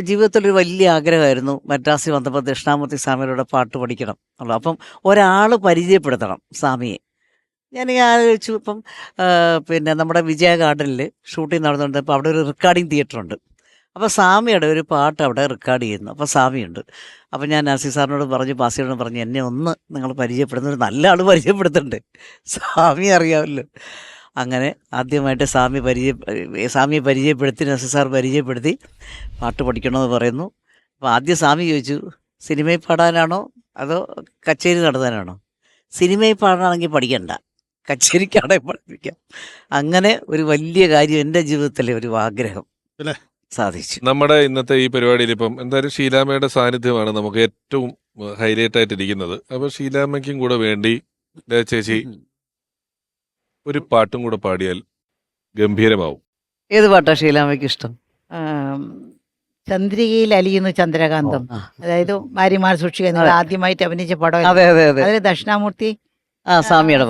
ജീവിതത്തിലൊരു വലിയ ആഗ്രഹമായിരുന്നു മദ്രാസിൽ വന്നപ്പോൾ ദക്ഷിണാമൂർത്തി സ്വാമിയുടെ പാട്ട് പഠിക്കണം എന്നുള്ളത്. അപ്പം ഒരാൾ പരിചയപ്പെടുത്തണം സ്വാമിയെ. ഞാൻ ആലോചിച്ചു. ഇപ്പം പിന്നെ നമ്മുടെ വിജയ ഗാർഡനിൽ ഷൂട്ടിംഗ് നടന്നുകൊണ്ട് അപ്പോൾ അവിടെ ഒരു റെക്കോർഡിംഗ് തിയേറ്റർ ഉണ്ട്. അപ്പോൾ സ്വാമിയുടെ ഒരു പാട്ട് അവിടെ റെക്കോർഡ് ചെയ്യുന്നു. അപ്പോൾ സ്വാമിയുണ്ട്. അപ്പോൾ ഞാൻ നാസി സാറിനോട് പറഞ്ഞു ബാസിയോട് പറഞ്ഞു എന്നെ ഒന്ന് നിങ്ങൾ പരിചയപ്പെടുന്ന ഒരു നല്ല ആൾ പരിചയപ്പെടുത്തുന്നുണ്ട്. സ്വാമി അറിയാമല്ലോ. അങ്ങനെ ആദ്യമായിട്ട് സ്വാമി പരിചയ സ്വാമിയെ പരിചയപ്പെടുത്തി നസി സാർ പരിചയപ്പെടുത്തി പാട്ട് പഠിക്കണമെന്ന് പറയുന്നു. അപ്പോൾ ആദ്യം സ്വാമി ചോദിച്ചു സിനിമയിൽ പാടാനാണോ അതോ കച്ചേരി നടത്താനാണോ? സിനിമയിൽ പാടാണെങ്കിൽ പഠിക്കണ്ട. കച്ചേരിക്കാണെ പഠിപ്പിക്കാം. അങ്ങനെ ഒരു വലിയ കാര്യം എന്റെ ജീവിതത്തിലെ ഒരു ആഗ്രഹം അല്ലേ സാധിച്ചു. നമ്മുടെ ഇന്നത്തെ ഈ പരിപാടിയിൽ ഇപ്പം എന്തായാലും ഷീലാമ്മയുടെ സാന്നിധ്യമാണ് നമുക്ക് ഏറ്റവും ഹൈലൈറ്റ് ആയിട്ടിരിക്കുന്നത്. അപ്പോൾ ഷീലാമ്മയ്ക്കും കൂടെ വേണ്ടി ചേച്ചി ഒരു പാട്ടും കൂടെ പാടിയാൽ ഗംഭീരമാവും. ഏത് പാട്ടാ ഷീലാമ്മയ്ക്ക് ഇഷ്ടം? ചന്ദ്രികയിൽ അലിയുന്നു ചന്ദ്രകാന്തം. അതായത് ഭാര്യമാർ സൂക്ഷിക്കുക നിങ്ങൾ അതെ. ആദ്യമായിട്ട് അഭിനയിച്ച പടം. അതെ അതെ അതെ. അതിൽ ദക്ഷിണാമൂർത്തി ആ സ്വാമിയുടെ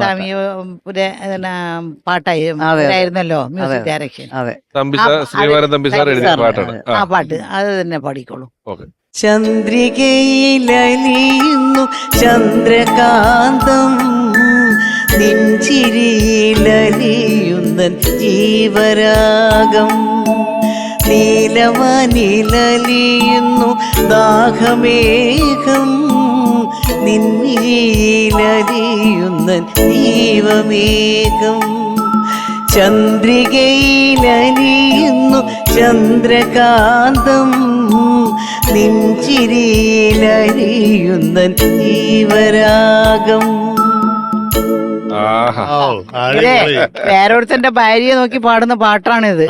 മ്യൂസിക് ഡയറക്ഷൻ. ആ, പാട്ട്. അത് തന്നെ പാടിക്കോളൂ. ഓക്കെ. ചന്ദ്രികയിലലിയുന്നു ചന്ദ്രകാന്തം. നെഞ്ചിരിയിലലിയുന്നൻ ജീവരാഗം. നീലവനിലലിയുന്നു ദാഹമേഘം. നിന്നിലലിയുന്നൻ ജീവമേഘം ചന്ദ്രികയിലലിയുന്നു ചന്ദ്രകാന്തം. നെഞ്ചിരിയിലലിയുന്നൻ ജീവരാഗം. വേറൊരുത്തന്റെ ഭാര്യയെ നോക്കി പാടുന്ന പാട്ടാണിത്.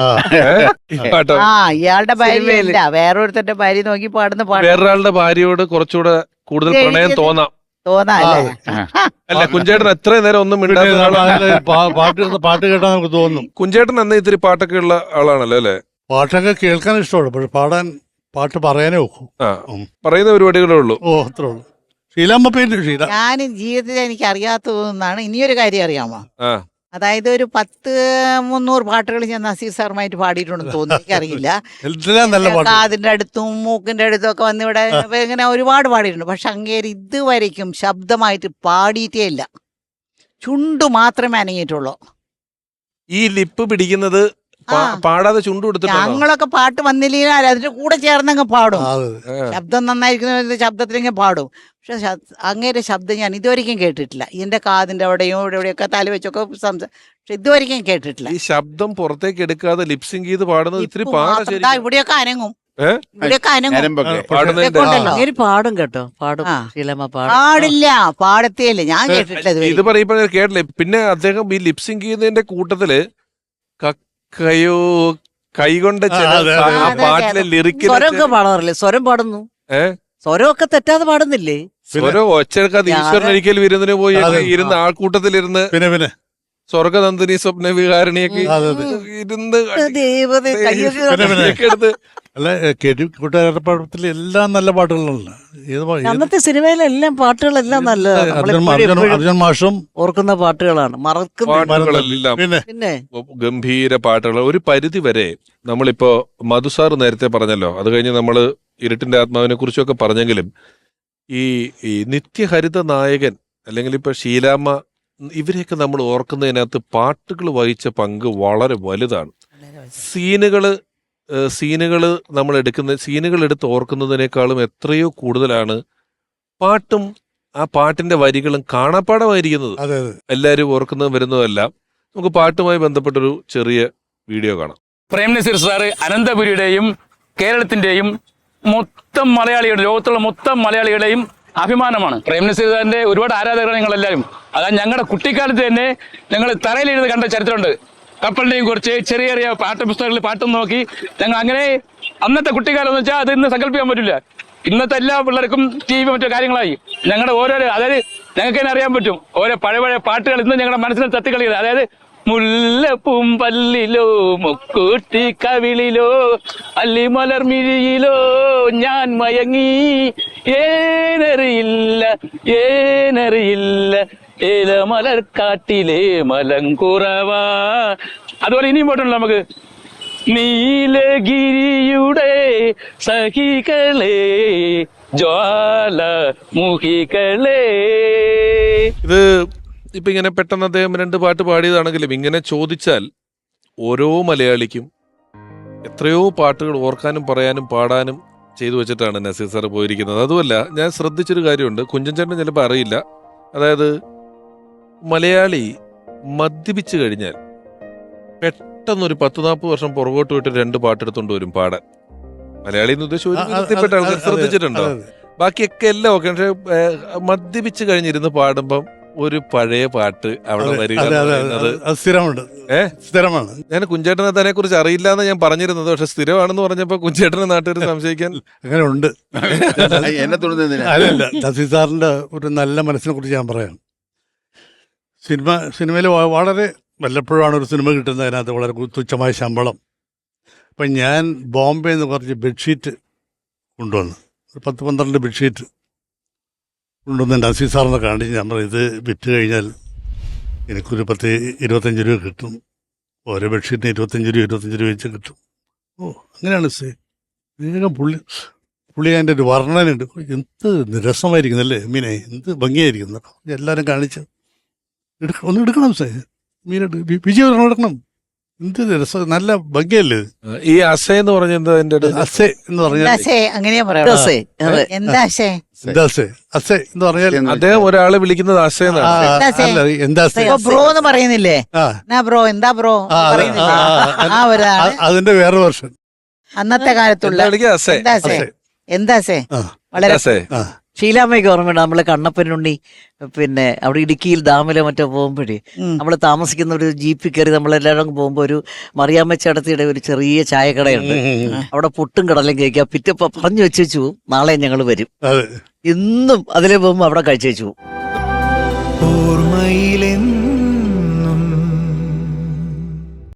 ആ, ഇയാളുടെ ഭാര്യ വേറെ അല്ല വേറൊരുത്തന്റെ ഭാര്യ നോക്കി പാടുന്ന പാട്ട്. വേറൊരാളുടെ ഭാര്യയോട് കുറച്ചുകൂടെ കൂടുതൽ പ്രണയം തോന്നാം. അല്ല? കുഞ്ചേട്ടൻ എത്ര നേരം ഒന്നും പാട്ട് പാട്ട് കേട്ടാൽ നമുക്ക് തോന്നും. കുഞ്ചേട്ടൻ അന്ന് ഇത്തിരി പാട്ടൊക്കെ ഉള്ള ആളാണല്ലോ അല്ലേ? പാട്ടൊക്കെ കേൾക്കാൻ ഇഷ്ടമാണ് പക്ഷെ പാടാൻ പാട്ട് പറയാനേ ഒക്കും. പറയുന്ന പരിപാടികളേ ഉള്ളൂ. ഓ അത്രേ ഉള്ളൂ. ഷീലാമ്മ പേര് ഷീല. ഞാൻ ജീവിതത്തിൽ എനിക്ക് അറിയാത്തതെന്നാണ് ഇനിയൊരു കാര്യം അറിയാമോ? ആ. അതായത് ഒരു പത്ത് മുന്നൂറ് പാട്ടുകൾ ഞാൻ നസീർ സാറുമായിട്ട് പാടിയിട്ടുണ്ടെന്ന് തോന്നുന്നു. എനിക്കറിയില്ല. എല്ലാം നല്ല പാട്ട് കാതിന്റെ അടുത്തും മൂക്കിന്റെ അടുത്തും ഒക്കെ വന്ന് ഇവിടെ ഇങ്ങനെ ഒരുപാട് പാടിയിട്ടുണ്ട്. പക്ഷെ അങ്ങേര് ഇതുവരയ്ക്കും ശബ്ദമായിട്ട് പാടിയിട്ടേ ഇല്ല. ചുണ്ടു മാത്രമേ അനങ്ങിയിട്ടുള്ളൂ. ഈ ലിപ്പ് പിടിക്കുന്നത്. പാടാതെ ചുണ്ടു കൊടുത്തിട്ടാണോ ഞങ്ങളൊക്കെ പാട്ട് വന്നില്ലെങ്കിൽ അതിന്റെ കൂടെ ചേർന്നങ്ങ് പാടും. ശബ്ദം നന്നായിരിക്കുന്ന ശബ്ദത്തിലെങ്കിൽ പാടും. പക്ഷെ അങ്ങേരെ ശബ്ദം ഞാൻ ഇതുവരെയ്ക്കും കേട്ടിട്ടില്ല. എന്റെ കാതിന്റെ അവിടെയും ഇവിടെ ഇവിടെയൊക്കെ തല വെച്ചൊക്കെ പക്ഷെ ഇതുവരെയ്ക്കും കേട്ടിട്ടില്ല. ഈ ശബ്ദം പുറത്തേക്ക് എടുക്കാതെ ലിപ്സിംഗ് ചെയ്ത് പാടുന്നത് ഇത്തിരി ഇവിടെയൊക്കെ അനങ്ങും. പാടും കേട്ടോ. പാടും. പാടില്ല. പാടത്തേയില്ല. ഞാൻ കേട്ടിട്ടില്ല ഇത് പറയുമ്പോ കേട്ടില്ലേ. പിന്നെ അദ്ദേഹം ഈ ലിപ്സിംഗ് ചെയ്യുന്നതിന്റെ കൂട്ടത്തിൽ കക്കയോ കൈകൊണ്ട്. പാട്ടിലെ ലിറിക്കിൽ സ്വരമൊക്കെ പാടാറില്ലേ സ്വരം പാടുന്നു ഏ? സ്വരമൊക്കെ തെറ്റാതെ പാടുന്നില്ലേ സ്വരം ഒച്ചെടുക്കാതെ ഞാൻ- ഈശ്വരൻ ഒരിക്കൽ വിരുന്നിന് പോയി. ഇരുന്ന് ആൾക്കൂട്ടത്തിലിരുന്ന് പിന്നെ പിന്നെ സ്വർഗനന്ദിനി സ്വപ്ന വികാരണിയൊക്കെ. ഇരുന്ന് എടുത്ത് അല്ല കൂട്ടുകാരപ്പാടത്തിൽ എല്ലാം നല്ല പാട്ടുകളാണ് ഏത് അന്നത്തെ സിനിമയിലെല്ലാം പാട്ടുകളെല്ലാം നല്ല അർജുൻ മാഷും ഓർക്കുന്ന പാട്ടുകളാണ്. മറക്കുന്ന പിന്നെ? ഗംഭീര പാട്ടുകൾ. ഒരു പരിധി വരെ നമ്മളിപ്പോ മധുസാർ നേരത്തെ പറഞ്ഞല്ലോ. അത് കഴിഞ്ഞ് നമ്മൾ ഇരുട്ടിന്റെ ആത്മാവിനെ കുറിച്ചൊക്കെ പറഞ്ഞെങ്കിലും ഈ ഈ നിത്യഹരിത നായകൻ അല്ലെങ്കിൽ ഇപ്പൊ ഷീലാമ്മ ഇവരെയൊക്കെ നമ്മൾ ഓർക്കുന്നതിനകത്ത് പാട്ടുകൾ വഹിച്ച പങ്ക് വളരെ വലുതാണ്. സീനുകൾ ഏഹ് സീനുകൾ നമ്മൾ എടുക്കുന്ന സീനുകൾ എടുത്ത് ഓർക്കുന്നതിനേക്കാളും എത്രയോ കൂടുതലാണ് പാട്ടും ആ പാട്ടിന്റെ വരികളും കാണാപ്പാടമായിരിക്കുന്നത് അതെ അതെ. എല്ലാവരും ഓർക്കുന്നതും വരുന്നതെല്ലാം നമുക്ക് പാട്ടുമായി ബന്ധപ്പെട്ടൊരു ചെറിയ വീഡിയോ കാണാം. പ്രേം നസീർ സാറ് അനന്തപുരിയുടെയും കേരളത്തിന്റെയും മൊത്തം മലയാളികളുടെ ലോകത്തുള്ള മൊത്തം മലയാളികളുടെയും അഭിമാനമാണ്. പ്രേം നസീർ സാറിന്റെ ഒരുപാട് ആരാധകരാണ് ഞങ്ങളെല്ലാവരും അതാ ഞങ്ങളുടെ കുട്ടിക്കാലത്ത് തന്നെ ഞങ്ങൾ തറയിലിരുന്ന് കണ്ട ചരിത്രമുണ്ട്. കപ്പലിന്റെയും കുറിച്ച് ചെറിയ ചെറിയ പാട്ട് പാട്ടും നോക്കി. ഞങ്ങൾ അങ്ങനെ അന്നത്തെ കുട്ടിക്കാലം എന്ന് വെച്ചാൽ അത് ഇന്ന് സങ്കല്പിക്കാൻ പറ്റില്ല. ഇന്നത്തെ എല്ലാ പിള്ളേർക്കും ടി വി മറ്റു കാര്യങ്ങളായി. ഞങ്ങളുടെ ഓരോരോ അതായത് ഞങ്ങൾക്ക് തന്നെ അറിയാൻ പറ്റും. ഓരോ പഴയ പഴയ പാട്ടുകൾ ഇന്ന് ഞങ്ങളുടെ മനസ്സിൽ തത്തിക്കളിയത് അതായത് മുല്ലപ്പും പല്ലിലോ മുക്കൂട്ടി കവിളിലോ അല്ലിമലർമിഴിയിലോ ഞാൻ മയങ്ങി. ഏനറിയില്ല ഏനറിയില്ല ഏലമലർ മലം കുറവാ. അതുപോലെ ഇനിയും പോട്ടുണ്ട് നമുക്ക്. നീലഗിരിയുടെ സഹികളെ ജ്വാല മുഹികളെ ഇത് ഇപ്പൊ ഇങ്ങനെ പെട്ടെന്ന് അദ്ദേഹം രണ്ട് പാട്ട് പാടിയതാണെങ്കിലും ഇങ്ങനെ ചോദിച്ചാൽ ഓരോ മലയാളിക്കും എത്രയോ പാട്ടുകൾ ഓർക്കാനും പറയാനും പാടാനും ചെയ്തു വെച്ചിട്ടാണ് നസീർ സാർ പോയിരിക്കുന്നത്. അതുമല്ല ഞാൻ ശ്രദ്ധിച്ചൊരു കാര്യമുണ്ട്. കുഞ്ചൻ ചേട്ടൻ ചിലപ്പോൾ അറിയില്ല. അതായത് മലയാളി മദ്യപിച്ചു കഴിഞ്ഞാൽ പെട്ടെന്ന് ഒരു പത്ത് നാൽപ്പത് വർഷം പുറകോട്ട് പോയിട്ട് രണ്ട് പാട്ടെടുത്തോണ്ട് വരും പാടാൻ. മലയാളി എന്ന് ഉദ്ദേശിച്ചു ആൾക്കാർ ശ്രദ്ധിച്ചിട്ടുണ്ടോ. ബാക്കിയൊക്കെ എല്ലാം ഓക്കെ. പക്ഷെ മദ്യപിച്ച് കഴിഞ്ഞിരുന്ന് പാടുമ്പം ഒരു പഴയ പാട്ട് അവിടെ വരിക സ്ഥിരമുണ്ട്. ഏഹ് സ്ഥിരമാണ്. ഞാൻ കുഞ്ചേട്ടനെ തന്നെ കുറിച്ച് അറിയില്ല എന്ന് ഞാൻ പറഞ്ഞിരുന്നത്. പക്ഷെ സ്ഥിരമാണെന്ന് പറഞ്ഞപ്പോ കുഞ്ചേട്ടനെ നാട്ടുകാർ സംശയിക്കാൻ അങ്ങനെ ഉണ്ട് എന്നെ തുടർന്ന് സാറിന്റെ ഒരു നല്ല മനസ്സിനെ കുറിച്ച് ഞാൻ പറയാം സിനിമ സിനിമയിൽ വളരെ വല്ലപ്പോഴാണ് ഒരു സിനിമ കിട്ടുന്നത് അതിനകത്ത് വളരെ തുച്ഛമായ ശമ്പളം. അപ്പം ഞാൻ ബോംബെ നിന്ന് കുറച്ച് ബെഡ്ഷീറ്റ് കൊണ്ടുവന്നു. ഒരു പത്ത് പന്ത്രണ്ട് ബെഡ്ഷീറ്റ് കൊണ്ടുവന്ന് എന്റെ അസീസ് സാറിനെ കാണിച്ച് ഞാൻ പറഞ്ഞു ഇത് വിറ്റ് കഴിഞ്ഞാൽ എനിക്കൊരു പത്ത് ഇരുപത്തഞ്ച് രൂപ കിട്ടും. ഓരോ ബെഡ്ഷീറ്റിന് ഇരുപത്തഞ്ച് രൂപ ഇരുപത്തഞ്ച് രൂപ വെച്ച് കിട്ടും. ഓ അങ്ങനെയാണ് സേ വേഗം പുള്ളി പുള്ളി അതിന്റെ ഒരു വർണനുണ്ട് എന്ത് രസമായിരിക്കുന്നല്ലേ മീനെ എന്ത് ഭംഗിയായിരിക്കുന്നു? എല്ലാവരും കാണിച്ച് എടുക്ക ഒന്ന് എടുക്കണം സാർ. മീനെടു വിജയം ഒരെണ്ണം എടുക്കണം. എന്ത് രസം നല്ല ഭംഗിയല്ലേ ഇത്? ഈ അസ എന്ന് പറഞ്ഞ എന്താ എന്റെ അസേ എന്ന് പറഞ്ഞാൽ എന്താശേ അങ്ങനെയാ പറയാം. അതെ. എന്താ അസേ? അസേ. എന്ന് പറഞ്ഞാൽ അദ്ദേഹം ഒരാളെ വിളിക്കുന്നത് അസ ആ, എന്നാണ് എന്താ അല്ല എന്താ അസേ? ഇപ്പൊ ബ്രോ എന്ന് പറയുന്നില്ലേ? ആ. എന്നാ ബ്രോ എന്താ ബ്രോ? ആ, അത് പറയുന്നില്ലേ. ആ, ആ, ആ ഒരാൾ. ആ, അതിന്റെ വേറെ വർഷം അന്നത്തെ കാലത്തുള്ള എന്താ വിളിക്കുക? അസേ. അസേ? ആ. വളരെ അസേ. ആ. ഷീലാമ്മയ്ക്ക് ഓർമ്മയുണ്ട്? നമ്മൾ കണ്ണപ്പനുണ്ണി പിന്നെ അവിടെ ഇടുക്കിയിൽ ഡാമിലോ മറ്റോ പോകുമ്പോഴേ. നമ്മൾ താമസിക്കുന്ന ഒരു ജീപ്പിൽ കയറി നമ്മളെല്ലാവരും പോകുമ്പോൾ ഒരു മറിയാമ്മ ചേട്ടത്തിയുടെ ഒരു ചെറിയ ചായക്കടയുണ്ട്. അവിടെ പുട്ടും കടലും കഴിക്കുക പിറ്റപ്പ പറഞ്ഞു വെച്ചു വെച്ചു നാളെ ഞങ്ങൾ വരും. അതെ. എന്നും അതിലെ പോകുമ്പോൾ അവിടെ കഴിച്ചു വെച്ചു ഓർമ്മയിലെന്നും